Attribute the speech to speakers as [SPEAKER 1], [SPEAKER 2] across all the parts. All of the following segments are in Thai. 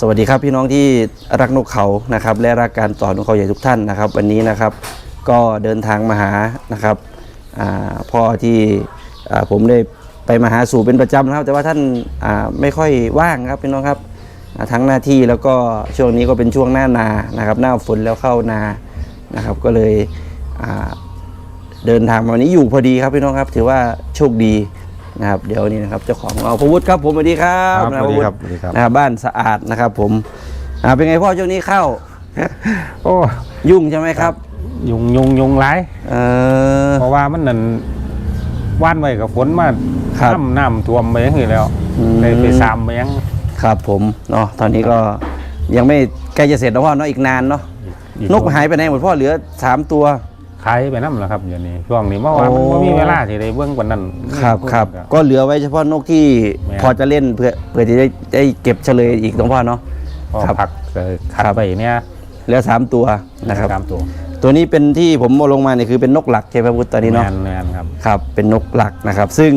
[SPEAKER 1] สวัสดีครับพี่น้องที่รักนกเขานะครับและรักการต่อนกเขาใหญ่ทุกท่านนะครับ วันนี้นะครับก็เดินทางมาหานะครับพ่อที่ผมได้ไปมาหาสู่เป็นประจำนะครับ แต่ว่าท่านไม่ค่อยว่างครับพี่น้องครับทั้งหน้าที่แล้วก็ช่วงนี้ก็เป็นช่วงหน้านานะครับ หน้าฝนแล้วเข้านานะครับ ก็เลยเดินทางมาวันนี้อยู่พอดีครับพี่น้องครับ ถือว่าโชคดี นะครับเดี๋ยวนี้นะครับเจ้าของเราพวุฒิครับผมสวัสดีครับ
[SPEAKER 2] ครับ
[SPEAKER 1] นะ
[SPEAKER 2] สวัสดีครับ
[SPEAKER 1] พ
[SPEAKER 2] สวัสดีครับ
[SPEAKER 1] นะครับบ้านสะอาดนะครับ ผมอ่าเป็นไงพ่อช่วงนี้เข้า
[SPEAKER 2] โอ้
[SPEAKER 1] ยุ่งใช่ไหมครับ
[SPEAKER 2] ยุงยุงยุงหลาย
[SPEAKER 1] เออ
[SPEAKER 2] เพราะว่ามันนั่นว่านไว้กับฝนมา
[SPEAKER 1] ครับ
[SPEAKER 2] น้ำน้ำท่วมไปยังไงแล้ว
[SPEAKER 1] อืม
[SPEAKER 2] เลยไปซ้ำไปยัง
[SPEAKER 1] ครับผมเนาะตอนนี้ก็ยังไม่ใกล้จะเสร็จแล้วพ่อเนาะอีกนานเนาะ
[SPEAKER 2] อี
[SPEAKER 1] นกหายไปไหนหมดพ่อเหลือสามตัว
[SPEAKER 2] ขายไปน้ำแล้วครับอย่างนี้ช่วงนี้เมื่อวาน
[SPEAKER 1] โอ้
[SPEAKER 2] มันบ่มีเวลาที่ได้เบื้องกว่านั้น
[SPEAKER 1] ครับครับ
[SPEAKER 2] ก็
[SPEAKER 1] ก็เหลือไว้เฉพาะนกที่
[SPEAKER 2] แม่
[SPEAKER 1] พอจะเล่นเพื่อเพื่อที่จะได้เก็บเฉลยอีกตรงพ่อเนาะ
[SPEAKER 2] พอ
[SPEAKER 1] ครับ
[SPEAKER 2] พักเอ่อขัด
[SPEAKER 1] ครับ
[SPEAKER 2] ไปเนี่ย
[SPEAKER 1] เหลือสามตัวนะครับ
[SPEAKER 2] ตามตัว
[SPEAKER 1] ตัวนี้เป็นที่ผมเอาลงมาเนี่ยคือเป็นนกหลักใช่ไหมพุทธตอนนี้
[SPEAKER 2] แม
[SPEAKER 1] เนาะ
[SPEAKER 2] นแมนครับ
[SPEAKER 1] ครับ เป็นนกหลักนะครับ ซึ่ง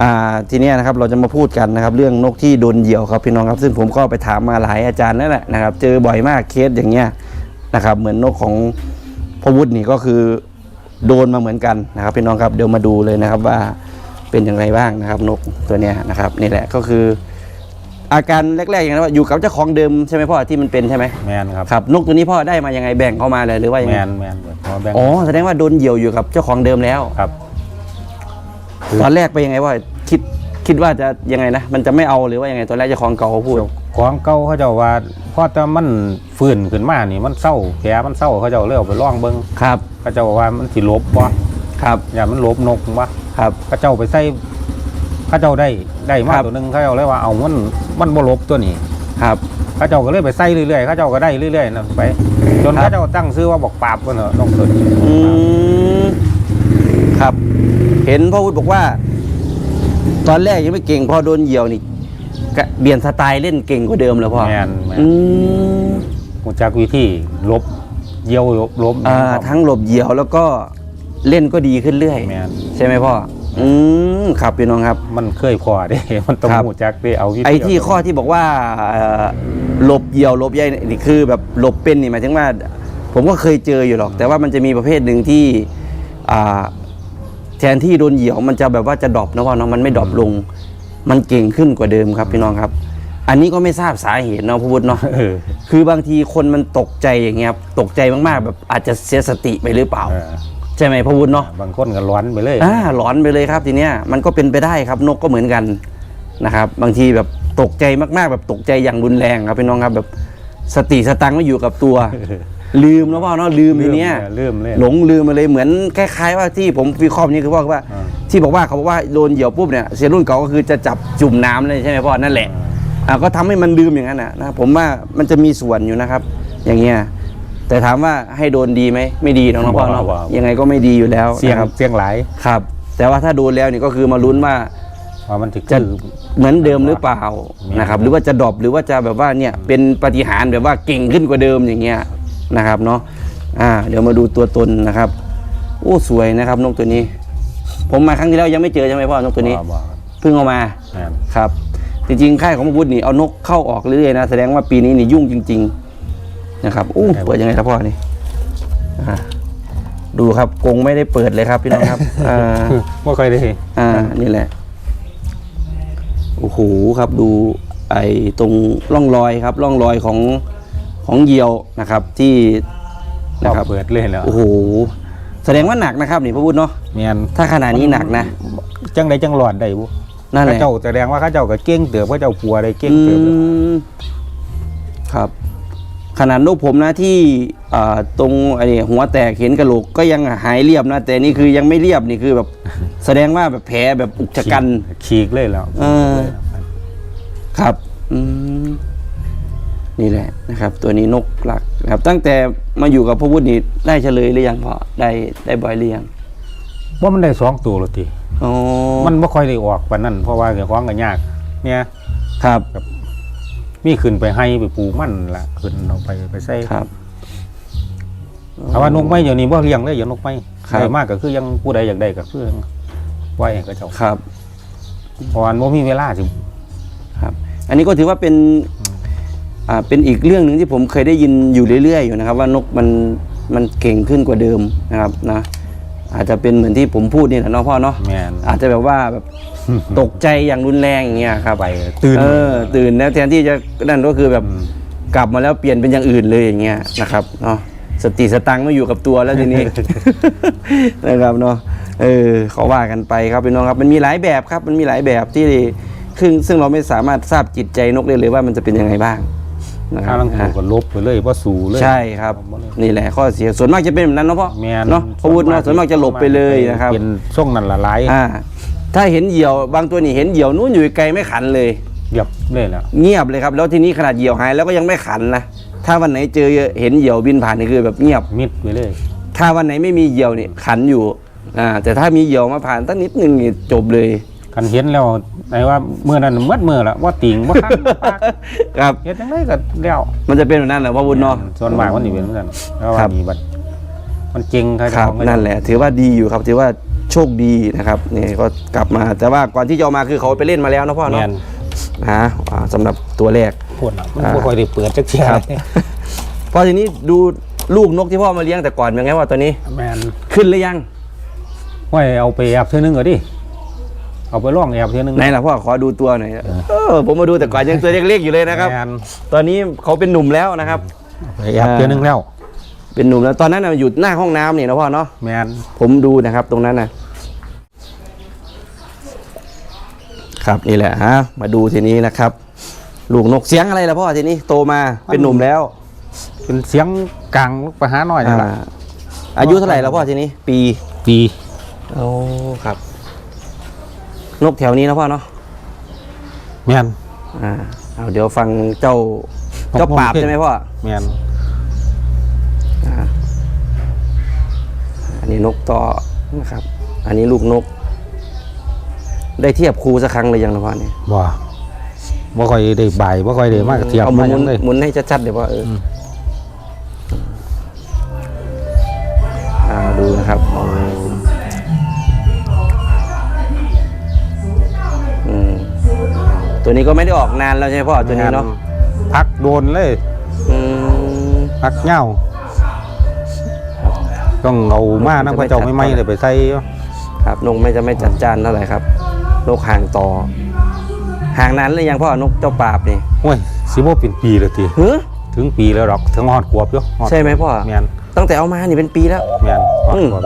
[SPEAKER 1] อ่าทีเนี้ยนะครับเราจะมาพูดกันนะครับ เรื่องนกที่โดนเหยี่ยวครับพี่น้องครับ ซึ่งผมก็ไปถามมาหลายอาจารย์แล้วแหละนะครับ เจอบ่อยมากเคสอย่างเงี้ยนะครับ เหมือนนกของ พวุฒินี่ก็คือโดนมาเหมือนกันนะครับพี่น้องครับเดี๋ยวมาดูเลยนะครับว่าเป็นอย่างไรบ้างนะครับ นกตัวเนี้ยนะครับนี่แหละก็คือ อาการแรกๆอย่างนั้นว่าอยู่กับเจ้าของเดิมใช่ไหมพ่อที่มันเป็นใช่ไหม
[SPEAKER 2] แมนครับ
[SPEAKER 1] ครับนกตัวนี้พ่อได้มายังไงแบ่งเข้ามาเลยหรือว่ายัง
[SPEAKER 2] แม
[SPEAKER 1] ไง
[SPEAKER 2] นแมนพอแบ่ง
[SPEAKER 1] อ๋อแสดงว่าโดนเหยี่ยวอยู่กับเจ้าของเดิมแล้ว
[SPEAKER 2] ครับ คือ
[SPEAKER 1] ตอนแรกไปยังไงว่าคิดคิดว่าจะยังไงนะ มันจะไม่เอาหรือว่ายังไงตอนแรกเจ้าของเก่าเขาพูด
[SPEAKER 2] ของเก่าเขาเจ้าว่าพอแต่มันฟื้นขึ้นมานี่มันเศร้าแผลมันเศร้าเขาเจ้าเลยเอาไปล่องเบิ้ง
[SPEAKER 1] ครับ
[SPEAKER 2] เขาเจ้าว่ามันสิลบบ่
[SPEAKER 1] ครับ
[SPEAKER 2] อย่ามันลบนกบ่
[SPEAKER 1] ครับ
[SPEAKER 2] เขาเจ้าไปใส่เขาเจ้าได้ได้มา
[SPEAKER 1] ครับ
[SPEAKER 2] ตัวหนึงเขาเจ้าเลยว่าเอามันมันบ่ลบตัวนี้
[SPEAKER 1] ครับ
[SPEAKER 2] เขาเจ้าก็เลยไปใส่เรื่อยๆเขาเจ้าก็ได้เรื่อยๆนั่นไป จน
[SPEAKER 1] ครับ
[SPEAKER 2] เขาเจ้าตั้งชื่อว่าบอกปราบกันเถอะนกตัวนี้
[SPEAKER 1] อืมครับ เห็นพ่อวุฒิบอกว่า ตอนแรกยังไม่เก่งพอโดนเหยี่ยวนี่ กะเปลี่ยนสไตล์เล่นเก่งกว่าเดิมแล้วพ่อ
[SPEAKER 2] แมนแมน
[SPEAKER 1] อืม
[SPEAKER 2] กูจักวิธีลบเยี่ยวลบลบ
[SPEAKER 1] อ่าทั้งหลบเหยี่ยวแล้วก็เล่นก็ดีขึ้นเรื่อย
[SPEAKER 2] แมน
[SPEAKER 1] ใช่ไหมพ่อ อืมครับพี่น้องครับ
[SPEAKER 2] มันเคยพอเด้ มันต้อง
[SPEAKER 1] ครับ
[SPEAKER 2] หูจักได้เอาวิธี
[SPEAKER 1] ไอ้ที่ข้อที่บอกว่าเอ่อหลบเหยี่ยวหลบใยนี่คือแบบหลบเป็นนี่หมายถึงว่า ผมก็เคยเจออยู่หรอก แต่ว่ามันจะมีประเภทหนึ่งที่อ่าแทนที่โดนเหยี่ยวมันจะแบบว่าจะดรอปนะว่าเนาะมันไม่ดรอปลง มันเก่งขึ้นกว่าเดิมครับพี่น้องครับ อันนี้ก็ไม่ทราบสาเหตุเนาะพระพุทธเนาะ
[SPEAKER 2] เออ
[SPEAKER 1] คือบางทีคนมันตกใจอย่างเงี้ยครับตกใจมากๆแบบอาจจะเสียสติไปหรือเปล่า
[SPEAKER 2] เออ
[SPEAKER 1] ใช่ไหมพระพุทธเนาะ
[SPEAKER 2] บางคนก็ร้อนไปเลย
[SPEAKER 1] อ่าหลอนไปเลยครับทีเนี้ยมันก็เป็นไปได้ครับนกก็เหมือนกันนะครับ บางทีแบบตกใจมากๆ แบบตกใจอย่างรุนแรงครับพี่น้องครับแบบสติสตังค์ไม่อยู่กับตัว ลืมแล้วว่าเนาะลืมทีเนี้ย
[SPEAKER 2] ลืมเลย
[SPEAKER 1] หลงลืมไปเลยเหมือนคล้ายๆว่าที่ผมวิเคราะห์นี้คือว่าว่า
[SPEAKER 2] อ่า
[SPEAKER 1] ที่บอกว่าเขาบอกว่าโดนเหยี่ยวปุ๊บเนี่ยเซียนรุ่นเก่าก็คือจะจับจุ่มน้ำเลยใช่ไหมพ่อนั่นแหละอ่าก็ทำให้มันลืมอย่างนั้นนะนะผมว่ามันจะมีส่วนอยู่นะครับ อย่างเงี้ยแต่ถามว่าให้โดนดีไหมไม่ดีน้องๆพ่อเนาะยังไงก็ไม่ดีอยู่แล้ว
[SPEAKER 2] เสียง
[SPEAKER 1] นะครับ
[SPEAKER 2] เสียงหลาย
[SPEAKER 1] ครับ แต่ว่าถ้าโดนแล้วนี่ก็คือมาลุ้นว่า
[SPEAKER 2] ว่ามันถึ
[SPEAKER 1] จะ
[SPEAKER 2] คือ
[SPEAKER 1] เหมือนเดิมหรือเปล่า
[SPEAKER 2] มี
[SPEAKER 1] นะครับ หรือว่าจะดรอปหรือว่าจะแบบว่าเนี่ยเป็นปาฏิหารย์แบบว่าเก่งขึ้นกว่าเดิมอย่างเงี้ย นะครับเนาะอ่าเดี๋ยวมาดูตัวตนนะครับโอ้สวยนะครับนกตัวนี้ ผมมาครั้งที่แล้วยังไม่เจอใช่ไหมพ่อนกตัวนี้
[SPEAKER 2] บ่
[SPEAKER 1] เพิ่งเอามา
[SPEAKER 2] แม่น
[SPEAKER 1] ครับ จริงๆค่ายของพระพุทธนี่เอานกเข้าออกเรื่อยๆนะแสดงว่าปีนี้นี่ยุ่งจริง ๆนะครับอู้เปิดยังไงครับพ่อนี่อ่าดูครับกรงไม่ได้เปิดเลยครับพี่น้องครับอ่า
[SPEAKER 2] บ่เคยได้
[SPEAKER 1] อ่า นี่แหละ โอ้โห ครับ ดู ไอ้ตรงร่องรอยครับ ร่องรอยของ ของเหยี่ยวนะครับที่
[SPEAKER 2] นะ
[SPEAKER 1] นะ
[SPEAKER 2] ค
[SPEAKER 1] ค
[SPEAKER 2] รั
[SPEAKER 1] รั
[SPEAKER 2] บบเปิดเลยแล้ว
[SPEAKER 1] โอ้โหแสดงว่าหนักนะครับนี่พระพุทธเนาะ
[SPEAKER 2] แม่น
[SPEAKER 1] ถ้าขนาดนี้หนักนะ
[SPEAKER 2] จังไดจังหลอดได้บ่
[SPEAKER 1] นั่นแห
[SPEAKER 2] เขา
[SPEAKER 1] ละ
[SPEAKER 2] เจ้าแสดงว่าเขาเจ้าก็เก่งเติบเขาเจ้าปัวได้เก่ง
[SPEAKER 1] อื
[SPEAKER 2] เติบเลย
[SPEAKER 1] มครับ ขนาดนกผมนะที่อ่าตรงไอ้นี่หัวแตกเห็นกระโหลกก็ยังหายเรียบนะ แต่นี่คือยังไม่เรียบนี่คือแบบ แสดงว่าแบบแผลแบบอุกชะกัน
[SPEAKER 2] ฉีกเลยแล้ว
[SPEAKER 1] เออครับ อืม นี่แหละนะครับ ตัวนี้นกหลักนะครับ ตั้งแต่มาอยู่กับพระวุฒินี่ได้เฉลยหรือยังพอได้ได้บ่อยหรือยัง
[SPEAKER 2] ว่ามันได้สองตัวแล้วติ
[SPEAKER 1] อ๋อ
[SPEAKER 2] มันไม่ค่อยได้ออกปานนั้นเพราะว่าเกี่ยวข้องกันยาก เนี่ย
[SPEAKER 1] ครับ
[SPEAKER 2] มีขึ้นไปให้ไปปลูกมันละขึ้นเอาไปไปใส่
[SPEAKER 1] ครับ
[SPEAKER 2] ถ้าว่านกไม้เดี๋ยวนี้บ่เลี้ยงเลยอย่างนกไม้
[SPEAKER 1] ครับ
[SPEAKER 2] ได้มากก็คือยังผู้ใดอยากได้ก็คือไว้ให้เขาเจ้า
[SPEAKER 1] ครับ
[SPEAKER 2] เพราะว่าบ่มีเวลาสิ
[SPEAKER 1] ครับ อันนี้ก็ถือว่าเป็นอ่า เป็นอีกเรื่องหนึ่งที่ผมเคยได้ยินอยู่เรื่อยๆอยู่นะครับ ว่านกมันมันเก่งขึ้นกว่าเดิมนะครับนะอาจจะเป็นเหมือนที่ผมพูดนี่แหละเนาะพ่อเนาะ
[SPEAKER 2] แม่น
[SPEAKER 1] อาจจะแบบว่าแบบตกใจอย่างรุนแรงอย่างเงี้ยครับ
[SPEAKER 2] ไปตื่น
[SPEAKER 1] เออตื่นแล้วแทนที่จะนั่นก็คือแบบ
[SPEAKER 2] อืม
[SPEAKER 1] กลับมาแล้วเปลี่ยนเป็นอย่างอื่นเลยอย่างเงี้ยนะครับเนาะสติสตังค์ไม่อยู่กับตัวแล้วทีนี้ นะครับเนาะเออเขาว่ากันไปครับพี่น้องครับมันมีหลายแบบครับมันมีหลายแบบที่ซึ่งซึ่งเราไม่สามารถทราบจิตใจนกได้เลยว่ามันจะเป็นยังไงบ้าง นะค
[SPEAKER 2] ถ้า
[SPEAKER 1] รับ
[SPEAKER 2] ลังถูกก็ลบไปเลยว่าสู่เลย
[SPEAKER 1] ใช่ครับ นี่แหละข้อเสียส่วนมากจะเป็นแบบนั้นเนาะพ่อ
[SPEAKER 2] แม่น
[SPEAKER 1] เนาะพอวุฒิเนาะส่วนมากจะหลบไปเลยนะครับ
[SPEAKER 2] เป็นช่วงนั้นละหลาย
[SPEAKER 1] อ่าถ้าเห็นเหยี่ยวบางตัวนี่เห็นเหยี่ยวนู้นอยู่ไกลไม่ขันเลย
[SPEAKER 2] เรียบเลยแล้ว
[SPEAKER 1] เงียบเลยครับ แล้วทีนี้ขนาดเหยี่ยวหายแล้วก็ยังไม่ขันนะถ้าวันไหนเจอเห็นเหยี่ยวบินผ่านนี่คือแบบเงียบ
[SPEAKER 2] มิดไปเลย
[SPEAKER 1] ถ้าวันไหนไม่มีเหยี่ยวนี่ขันอยู่อ่าแต่ถ้ามีเหยี่ยวมาผ่านตั้งนิดนึงนี่จบเลย
[SPEAKER 2] กันเห็นแล้วไอ้ว่าเมื่อนั้นเมื่อเมื่อละว่าติงว่าคันบ่ปาก
[SPEAKER 1] ครับ
[SPEAKER 2] เฮ็ดจังไดก็แล้ว
[SPEAKER 1] มันจะเป็นแบบนั้นเหรอพ่อบุญเนาะ
[SPEAKER 2] ส่วนมากมันสิเป็นเหมือนกันแล้ว
[SPEAKER 1] ครั
[SPEAKER 2] ว่า
[SPEAKER 1] บ
[SPEAKER 2] นี่บัดมันเก่งเขา
[SPEAKER 1] ค
[SPEAKER 2] จะ
[SPEAKER 1] รับ
[SPEAKER 2] ของเขา
[SPEAKER 1] นั่นแหละ ถือว่าดีอยู่ครับ ถือว่าโชคดีนะครับนี่ก็กลับมาแต่ว่าก่อนที่จะเอามาคือเขาไปเล่นมาแล้วนะพ่อ
[SPEAKER 2] แม่
[SPEAKER 1] เนาะ
[SPEAKER 2] น
[SPEAKER 1] ฮะอ่าสำหรับตัวแรก
[SPEAKER 2] พูดน่ะมันบ่ค่อยได้เปิดจักเที่ย
[SPEAKER 1] ครับ พอทีนี้ดูลูกนกที่พ่อมาเลี้ยงแต่ก่อนเป็นไงว่าตัวนี้
[SPEAKER 2] แม่น
[SPEAKER 1] ขึ้นหรือยัง
[SPEAKER 2] ไว้เอาไปแอบเทื่อนึงก็ดิ เอาไปล่องแอบเทื่อนึง
[SPEAKER 1] ไหนล่ะพ่อขอดูตัวหน่อยเออผมมาดูแต่ก่อนยังตัวเล็กๆอยู่เลยนะครับ
[SPEAKER 2] แม่น
[SPEAKER 1] ตอนนี้เขาเป็นหนุ่มแล้วนะครับ
[SPEAKER 2] ไปแอบเทื่อนึงแล้ว
[SPEAKER 1] เป็นหนุ่มแล้วตอนนั้นน่ะอยู่หน้าห้องน้ำนี่นะพ่อเนาะ
[SPEAKER 2] แม่น
[SPEAKER 1] ผมดูนะครับตรงนั้นนะครับนี่แหละฮะมาดูทีนี้นะครับ ลูกนกเสียงอะไรล่ะพ่อทีนี้โตมาเป็นหนุ่มแล้ว
[SPEAKER 2] เป็นเสียงกลางลูกไปหาหน่อยนั่นล่ะ
[SPEAKER 1] อ่าอายุเท่าไหร่แล้วพ่อทีนี้ ปี
[SPEAKER 2] ปี
[SPEAKER 1] โอ้ครับ นกแถวนี้นะพ่อเนาะ
[SPEAKER 2] แม่น
[SPEAKER 1] อ่าเอาเดี๋ยวฟังเจ้าเจ้าปราบใช่ไหมพ่อ
[SPEAKER 2] แม่น
[SPEAKER 1] อ่าอันนี้นกต่อนะครับ อันนี้ลูกนก ได้เทียบครูสักครั้งเลยยังนะพ่อเนี่ย
[SPEAKER 2] บ่บ่ค่อยได้ใบายบ่ค่อยได้มากเทียบ
[SPEAKER 1] เอาหมุ
[SPEAKER 2] มานจังเลย
[SPEAKER 1] หมุนให้ชัดๆเดี๋ยวว่าเอออ ตัวนี้ก็ไม่ได้ออกนานแล้วใช่ไหมพ่อตัวนี้เนาะ
[SPEAKER 2] พักโดนเลย
[SPEAKER 1] อืม
[SPEAKER 2] พักเหย้าต้องเอามานะพระเจ้าไม่ไม่เลยไปใส่
[SPEAKER 1] ครับนกไม่จะไม่จัดจานเท่าไหร่ครับนกห่างต่อห่างนานเลยยังพ่อนกเจ้าปราบนี่
[SPEAKER 2] โอ้ยสิบ่เป็นปีแล้วติ
[SPEAKER 1] เฮ้อ
[SPEAKER 2] ถึงปีแล้วดอกถึงฮอดขวบอยู่ฮอด
[SPEAKER 1] ใช่ไหมพ่อ
[SPEAKER 2] แม่น
[SPEAKER 1] ตั้งแต่เอามานี่เป็นปีแล้ว
[SPEAKER 2] แม่นฮอด
[SPEAKER 1] อืม
[SPEAKER 2] ขวบ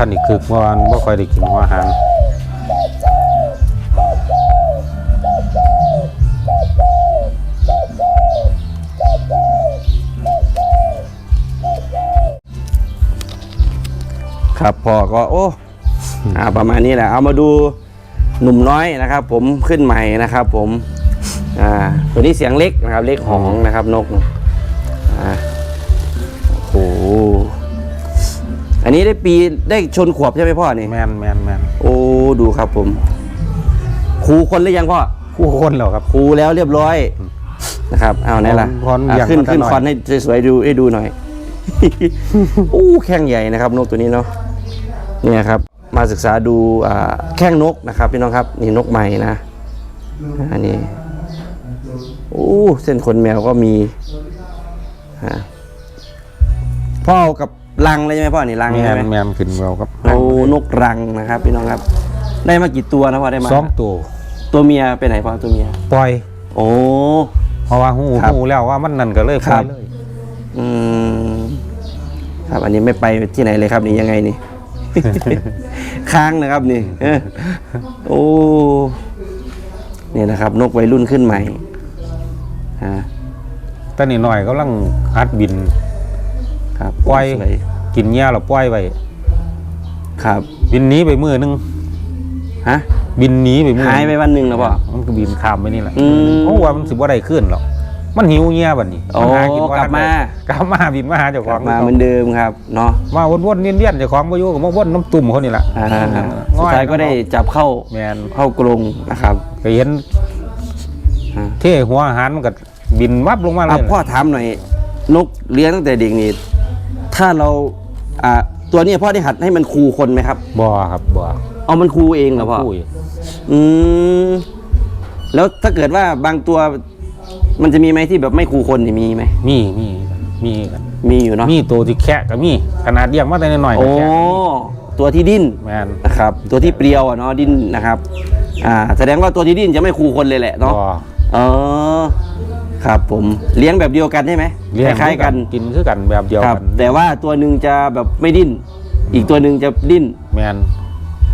[SPEAKER 2] อยู่านอีกคือเมื่อวานบ่ค่อยได้กินหัวอาหาร
[SPEAKER 1] ครับพอก็โอ้อาประมาณนี้แหละเอามาดูหนุ่มน้อยนะครับ ผมขึ้นใหม่นะครับ ผมอ่าตัวนี้เสียงเล็กนะครับ เล็กหองนะครับนก นนี้ได้ปีได้ชนขวบใช่ไหมพ่อนี่
[SPEAKER 2] แม่นแม่นแม่น
[SPEAKER 1] โอ้ดูครับผมครูคนหรือยังพ่อ
[SPEAKER 2] คู่คนแล้วครับ
[SPEAKER 1] ครูแล้วเรียบร้อยนะครับเอาไหนล่ะ
[SPEAKER 2] พร
[SPEAKER 1] อะ
[SPEAKER 2] อย่าง
[SPEAKER 1] ขึ้น
[SPEAKER 2] มาซะ
[SPEAKER 1] ขึ้น
[SPEAKER 2] หน่อย
[SPEAKER 1] คอนให้สวยๆดูให้ดูหน่อยอู้แข้งใหญ่นะครับนกตัวนี้เนาะเนี่ยครับ มาศึกษาดูอ่าแข้งนกนะครับพี่น้องครับนี่นกใหม่นะอันนี้อู้เส้นขนแมวก็มีฮะพ่อเอากับ รังเลยใช่ไหมพ่อนี่รัง
[SPEAKER 2] แม่
[SPEAKER 1] ใช่ไหม
[SPEAKER 2] นแม่นขึ้นแล้วครับ
[SPEAKER 1] โอ้นกรังนะครับ พี่น้องครับ ได้มากี่ตัวนะพ่อได้มา
[SPEAKER 2] สองตัว
[SPEAKER 1] ตัวเมียไปไหนพ่อตัวเมีย
[SPEAKER 2] ปล่อย
[SPEAKER 1] โอ้
[SPEAKER 2] เพราะว่าหู
[SPEAKER 1] ครับ
[SPEAKER 2] หูแล้วว่ามันนั่นก็เลยป
[SPEAKER 1] ครั
[SPEAKER 2] ล่อบ ยเลย
[SPEAKER 1] อืมครับอันนี้ไม่ไปที่ไหนเลยครับนี่ยังไงนี่ ค้างนะครับนี่เออโอ้นี่นะครับ นกวัยรุ่นขึ้นใหม่ฮะ
[SPEAKER 2] แต่นี่หน่อยกำลังหัดบิน
[SPEAKER 1] ครับ
[SPEAKER 2] ปล่อย
[SPEAKER 1] สวย
[SPEAKER 2] กินหญ้าแล้วปล่อยไว้
[SPEAKER 1] ครับ
[SPEAKER 2] บินหนี้ไปมือนึง
[SPEAKER 1] ฮะ
[SPEAKER 2] บินหนีไปมือ
[SPEAKER 1] หายไปวันหนึ่งแล้วพ่อ
[SPEAKER 2] มันก็บินข้ามไปนี่แหละ
[SPEAKER 1] อืม
[SPEAKER 2] เพราะว่ามันสิบ่ได้ขึ้นหรอกมันหิวเงี้ยบัดนี้
[SPEAKER 1] โอ้
[SPEAKER 2] มันหากินบ่
[SPEAKER 1] กลับมา
[SPEAKER 2] ทันได้กลับมาบินมาหาเจ้าของ
[SPEAKER 1] มาเหมือนเดิมครับเนาะ
[SPEAKER 2] มาวนๆเวียนๆเจ้าของบ่อยู่ก็มาวนน้ำตุ่มเขานี่แหละ
[SPEAKER 1] อ่า
[SPEAKER 2] ง่
[SPEAKER 1] สุด
[SPEAKER 2] อย
[SPEAKER 1] ท้ายก็ได้จับเข้า
[SPEAKER 2] แมน
[SPEAKER 1] เข้ากรงนะครับ
[SPEAKER 2] ก็เห็น
[SPEAKER 1] อ่า
[SPEAKER 2] เท่หัวอาหารมันก็บินวับลงมาเล
[SPEAKER 1] อะ
[SPEAKER 2] ย
[SPEAKER 1] พ่อถามหน่อยนกเลี้ยงตั้งแต่เด็กนี่ ถ้าเราอ่าตัวเนี้พ่อได้หัดให้มันคูคนไหมครับ
[SPEAKER 2] บ่ครับบ่
[SPEAKER 1] เอามันคูเองเหรอพ่อ
[SPEAKER 2] คู่อยู่
[SPEAKER 1] อืมแล้วถ้าเกิดว่าบางตัว มันจะมีไหมที่แบบไม่คูคนนี่มีไหม
[SPEAKER 2] มีมีมีกัน
[SPEAKER 1] มีอยู่เนาะ
[SPEAKER 2] มีตัวที่แคะก็มีขนาดเลี้ยงมาแต่น้อยๆ
[SPEAKER 1] โอ้
[SPEAKER 2] ก็แคะ
[SPEAKER 1] ตัวที่ดิ้น
[SPEAKER 2] แมน
[SPEAKER 1] นะครับ ตัวที่เปรียวอะเนาะดิ้นนะครับ อ่า แสดงว่าตัวที่ดิ้นจะไม่คูคนเลยแหละ
[SPEAKER 2] บ่
[SPEAKER 1] เนาะเออ ครับผมเลี้ยงแบบเดียวกันใช่ไหม
[SPEAKER 2] เลี้ยง
[SPEAKER 1] คล้ายๆกัน
[SPEAKER 2] กินคือกันแบบเดียว
[SPEAKER 1] ครับ
[SPEAKER 2] กัน
[SPEAKER 1] แต่ว่าตัวหนึ่งจะแบบไม่ดิ้น อีกตัวหนึ่งจะดิ้น
[SPEAKER 2] แมน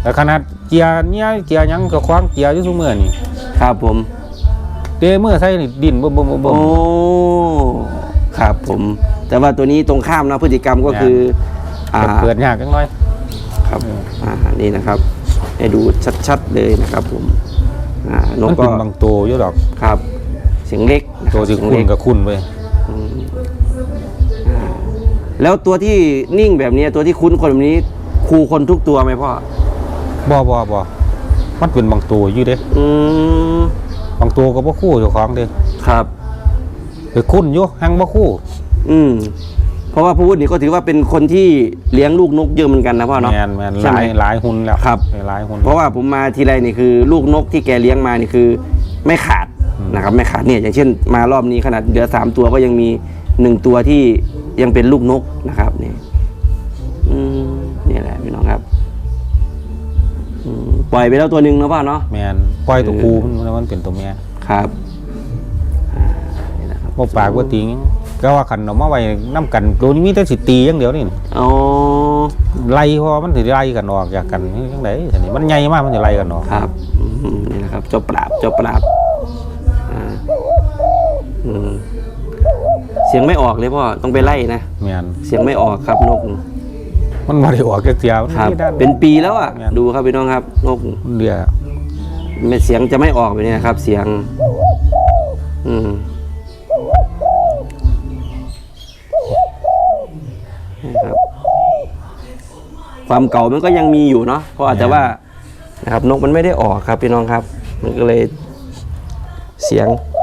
[SPEAKER 2] แต่ขนาดเกียร์เนี่ยเกียร์หยังก็คว้างเกียร์อยู่ซุมื้อนี่
[SPEAKER 1] ครับผม
[SPEAKER 2] เตะมือใส่นี่ดิ้นบ่บ่บ่บ่
[SPEAKER 1] โอ้ครับผม แต่ว่าตัวนี้ตรงข้ามนะพฤติกรรมก็คืออ่า
[SPEAKER 2] เกิดยากจังน้อย
[SPEAKER 1] ครับอ่านี่นะครับ ให้ดูชัดๆเลยนะครับผมอ่านก
[SPEAKER 2] มัน
[SPEAKER 1] ก็
[SPEAKER 2] เป็นบางตัวอยู่ดอก
[SPEAKER 1] ครับ เสียงเล็กนะรับ
[SPEAKER 2] ตัวที่
[SPEAKER 1] เสียง
[SPEAKER 2] คุณ
[SPEAKER 1] เล็ก
[SPEAKER 2] กับคุณไป
[SPEAKER 1] แล้วตัวที่นิ่งแบบนี้ตัวที่คุ้นคนแบบนี้ครูคนทุกตัวไหมพ่อ
[SPEAKER 2] บ่บ่บ่มันเป็นบางตัวอยู่เด้
[SPEAKER 1] อืม
[SPEAKER 2] บางตัวก็บ่คู่เจ้าของเด้
[SPEAKER 1] ครับ
[SPEAKER 2] ไปคุ้นอยู่หังบ่คู่
[SPEAKER 1] อืมเพราะว่าพูดนี่ก็ถือว่าเป็นคนที่เลี้ยงลูกนกเยอะเหมือนกันนะพ่อเนาะ
[SPEAKER 2] แมนแมน
[SPEAKER 1] ใช่
[SPEAKER 2] ห
[SPEAKER 1] ไหม
[SPEAKER 2] ลายหลายหุ่นแล้ว
[SPEAKER 1] ครับ
[SPEAKER 2] หลายหุ่น
[SPEAKER 1] เพราะว่าผมมาทีไรนี่คือ ลูกนกที่แกเลี้ยงมานี่คือ ไม่ขาด นะครับไม่ขาดเนี่ยอย่างเช่นมารอบนี้ขนาดเหลือสามตัวก็ยังมีหนึ่งตัวที่ยังเป็นลูกนกนะครับนี่อืมนี่แหละพี่น้องครับอืมปล่อยไปแล้วตัวหนึ่งนะพ่อเนาะ
[SPEAKER 2] แมนปล่อยตัวคู่มันมันเป็นตัวแม่
[SPEAKER 1] ครับอ่านี่นะครับ
[SPEAKER 2] บ่ปากบ่ติงก็ว่าคันเอามาไว้นํกันตัวนี้มีแต่สิตีอย่างเดียวนี่
[SPEAKER 1] อ๋อ
[SPEAKER 2] ไล่เพราะว่ามันสิไล่กันออกจากกันจังได๋ซั่นนี่มันใหญ่มากมันสิไล่กันออก
[SPEAKER 1] ครับอืมนี่นะครับเจ้าปราบเจ้าปราบอ่า อืมเสียงไม่ออกเลยพ่อต้องไปไล่นะ
[SPEAKER 2] แม่น
[SPEAKER 1] เสียงไม่ออกครับนก
[SPEAKER 2] มันบ่ได้ออกจักเที่ยมัน
[SPEAKER 1] ครับ
[SPEAKER 2] มีด้าน
[SPEAKER 1] เป็นปีแล้วอะ
[SPEAKER 2] แม่น
[SPEAKER 1] ดูครับพี่น้องครับนก
[SPEAKER 2] มันเดือ
[SPEAKER 1] ไม่เสียงจะไม่ออกแบบนี้นะครับ เสียง อืมนี่ครับ ความเก่ามันก็ยังมีอยู่เนาะเพราะอาจจะว่านะครับ นกมันไม่ได้ออกครับพี่น้องครับ มันก็เลย เสียงเ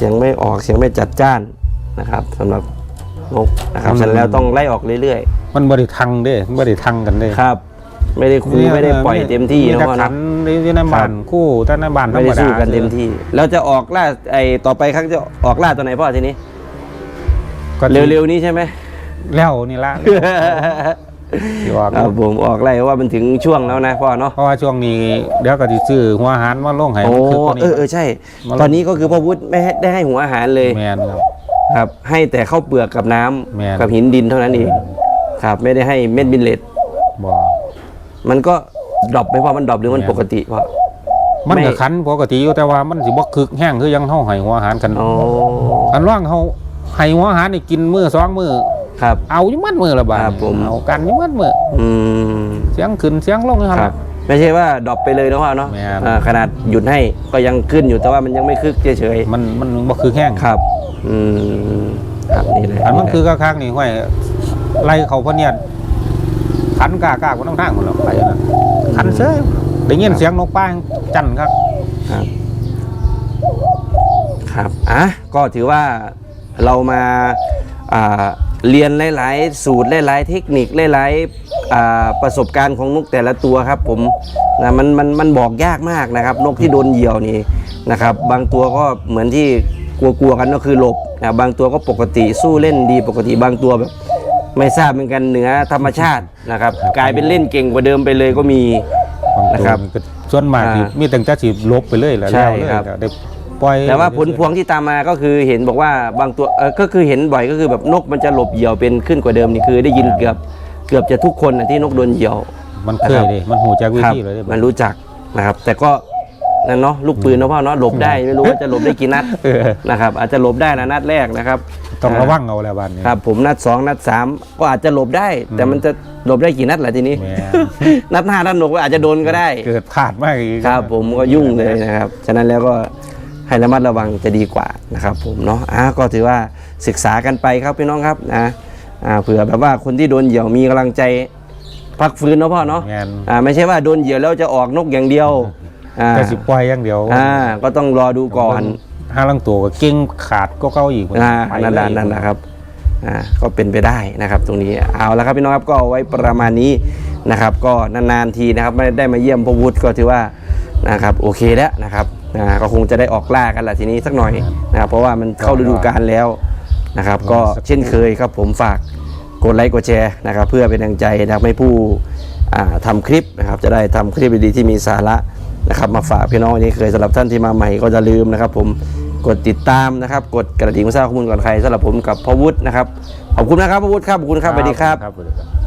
[SPEAKER 1] สียงไม่ออกเสียงไม่จัดจ้านนะครับสำหรับนกนะครับเสร็จแล้วต้องไล่ออกเรื่อย
[SPEAKER 2] มันบ่ได้ทังเด้มันบ่ได้ทังกันเด้
[SPEAKER 1] ๆครับ ไม่ได้คูไม่ได้ปล่อยเต็มที่
[SPEAKER 2] มี
[SPEAKER 1] นะ
[SPEAKER 2] แต่
[SPEAKER 1] พ่อ
[SPEAKER 2] ขั
[SPEAKER 1] นะ
[SPEAKER 2] นอยู่ในบ้านคู่แต่ในบ้านธร
[SPEAKER 1] ไม่
[SPEAKER 2] รม
[SPEAKER 1] ได้
[SPEAKER 2] ดา
[SPEAKER 1] สู้กันเต็มที่แล้วจะออกล่าไอต่อไปครั้งจะออกล่าตัวไหนพ่อทีนี้
[SPEAKER 2] ก็
[SPEAKER 1] เร็วๆนี้ใช่ไหม
[SPEAKER 2] แล้วนี่ละ สิออก
[SPEAKER 1] ครับผมออกไล่เพราะว่ามันถึงช่วงแล้วนะพ่อเนาะ
[SPEAKER 2] เพราะว่าช่วงนี้เดี๋ยวก็สิซื้อหัวอาหารมาลงให้
[SPEAKER 1] โอ้
[SPEAKER 2] มันคือตัว
[SPEAKER 1] เอ
[SPEAKER 2] นี้
[SPEAKER 1] อเออใช่
[SPEAKER 2] มาลง
[SPEAKER 1] ตอนนี้ก็คือพ่อวุฒิไม่ให้ได้ให้หัวอาหารเลย
[SPEAKER 2] แมนครับ
[SPEAKER 1] ครับให้แต่ข้าวเปลือกกับน้ำ
[SPEAKER 2] แม่น
[SPEAKER 1] กับหินดินเท่านั้นเองครับ ไม่ได้ให้เม็ดบินเลต
[SPEAKER 2] บ่
[SPEAKER 1] มันก็ดรอปไหมพ่อมันดรอปหรือมัน
[SPEAKER 2] แม่น
[SPEAKER 1] ปกติพ่อ
[SPEAKER 2] มัน
[SPEAKER 1] ไม่
[SPEAKER 2] ก็คันปกติอยู่แต่ว่ามันสิบ่คึกแห้งคือยังเฮาให้หัวอาหารกัน
[SPEAKER 1] อ๋อ
[SPEAKER 2] อันว่างเฮาให้หัวอาหารนี่กินมื้อสองมื้อ
[SPEAKER 1] ครับ
[SPEAKER 2] เอาอยู่มัดมื้อละบาด
[SPEAKER 1] ครับผม
[SPEAKER 2] เอากันอยู่มัดมื้อ
[SPEAKER 1] อืม
[SPEAKER 2] เสียงขึ้นเสียงลงอยู่หั่น
[SPEAKER 1] ครั
[SPEAKER 2] ล่ะ
[SPEAKER 1] บไม่ใช่ว่าดรอปไปเลยนะพ่อเนาะ
[SPEAKER 2] แม่น
[SPEAKER 1] อ่าขนาดหยุดให้ก็ยังขึ้นอยู่แต่ว่ามันยังไม่คึกเฉย
[SPEAKER 2] มันมันบ่คึกแห้ง
[SPEAKER 1] ๆครับ อืมครับนี่เลย
[SPEAKER 2] อันมันคือข้างๆนี่ห้วยไล่เขาพะเนียดขันกากากบ่ต้องทางพุ่นหรอกไปอันนั้นขันเซ้ยได้ยินเสียงนกป้าจันครับ
[SPEAKER 1] ครับ ครับอะก็ถือว่าเรามาอ่า เรียนหลาย ๆ สูตรหลาย ๆ เทคนิคหลายๆอ่าประสบการณ์ของนกแต่ละตัวครับผมนะมันมันมันบอกยากมากนะครับ นกที่โดนเหยี่ยวนี่นะครับ บางตัวก็เหมือนที่กลัวๆกันก็คือหลบนะบางตัวก็ปกติสู้เล่นดีปกติบางตัวแบบไม่ทราบเหมือนกันเหนือธรรมชาตินะครับ กลายเป็นเล่นเก่งกว่าเดิมไปเลยก็มี
[SPEAKER 2] บาง
[SPEAKER 1] นะ
[SPEAKER 2] ตัว
[SPEAKER 1] ครับ
[SPEAKER 2] มันก็ส่วนมากที่
[SPEAKER 1] อ่ามี
[SPEAKER 2] มีแต่จะสิลบไปเลยแล้ว
[SPEAKER 1] ใช่
[SPEAKER 2] แล้วเลย
[SPEAKER 1] ครับ
[SPEAKER 2] แล้วได้ ปล่อย
[SPEAKER 1] แต่ว่าผลพวงที่ตามมาก็คือเห็นบอกว่าบางตัวเออก็คือเห็นบ่อยก็คือแบบนกมันจะหลบเหยี่ยวเป็นขึ้นกว่าเดิมนี่คือได้ยินเกือบเกือบจะทุกคนนะที่นกโดนเหยี่ยว
[SPEAKER 2] มันเคย
[SPEAKER 1] นะครับ
[SPEAKER 2] ดิมันหูจักวิ
[SPEAKER 1] ครับ
[SPEAKER 2] ธีเลยดิ
[SPEAKER 1] มันรู้จักนะครับ แต่ก็นั่นเนาะลูกปืนเนาะพ่อเนาะหลบได้ไม่รู้ว่าจะหลบได้กี่นัด
[SPEAKER 2] เออ
[SPEAKER 1] นะครับอาจจะหลบได้นะนัดแรกนะครับ
[SPEAKER 2] ต้องระวังเอาแล้วบ้านนี้
[SPEAKER 1] ครับ ผมนัดสองนัดสามก็อาจจะหลบได้ แต่มันจะหลบได้กี่นัดล่ะทีนี้
[SPEAKER 2] แม่
[SPEAKER 1] นัดห้านัดหกก็อาจจะโดนก็ได้
[SPEAKER 2] เกิดพลาดมากอีก
[SPEAKER 1] ครับผมก็ยุ่งเลยนะครับ ฉะนั้นแล้วก็ ให้ระมัดระวังจะดีกว่านะครับผมเนาะอะก็ถือว่าศึกษากันไปครับพี่น้องครับนะอ่าเผื่อแบบว่าคนที่โดนเหยี่ยวมีกำลังใจพักฟื้นเนาะพ่อเนาะ
[SPEAKER 2] แม่น
[SPEAKER 1] อ่าไม่ใช่ว่าโดนเหยี่ยวแล้วจะออกนกอย่างเดียวอ่า
[SPEAKER 2] แต่สิปล่อยอย่างเดียว
[SPEAKER 1] อ่าก็ต้องรอดูก่อน
[SPEAKER 2] ห้าลังตัวก็เก่งขาดก็เก้าอีก
[SPEAKER 1] อ่า
[SPEAKER 2] ไป
[SPEAKER 1] นั่นแหละ
[SPEAKER 2] เลย
[SPEAKER 1] นั่นแหละครับอ่าก็เป็นไปได้นะครับ ตรงนี้เอาละครับพี่น้องครับก็เอาไว้ประมาณนี้นะครับ ก็นานๆทีนะครับไม่ได้มาเยี่ยมพอวุฒิก็ถือว่านะครับโอเคแล้วนะครับ อ่าก็คงจะได้ออกล่ากันละทีนี้สักหน่อยนะครับเพราะว่ามันเข้าฤดูกาลแล้วนะครับ ก็เช่นเคยครับผมฝากกดไลค์กดแชร์นะครับ เพื่อเป็นกำลังใจนะครับให้ผู้อ่าทำคลิปนะครับ จะได้ทำคลิปดีๆที่มีสาระนะครับ มาฝากพี่น้องนี่เคยสำหรับท่านที่มาใหม่ก็จะลืมนะครับ ผมกดติดตามนะครับ กดกระดิ่งเพื่อทราบข้อมูลก่อนใครสำหรับผมกับพ่อวุฒินะครับขอบคุณนะครับพ่อวุฒิครับขอบคุณครับสวัสดีครับ
[SPEAKER 2] สวัสดีครับ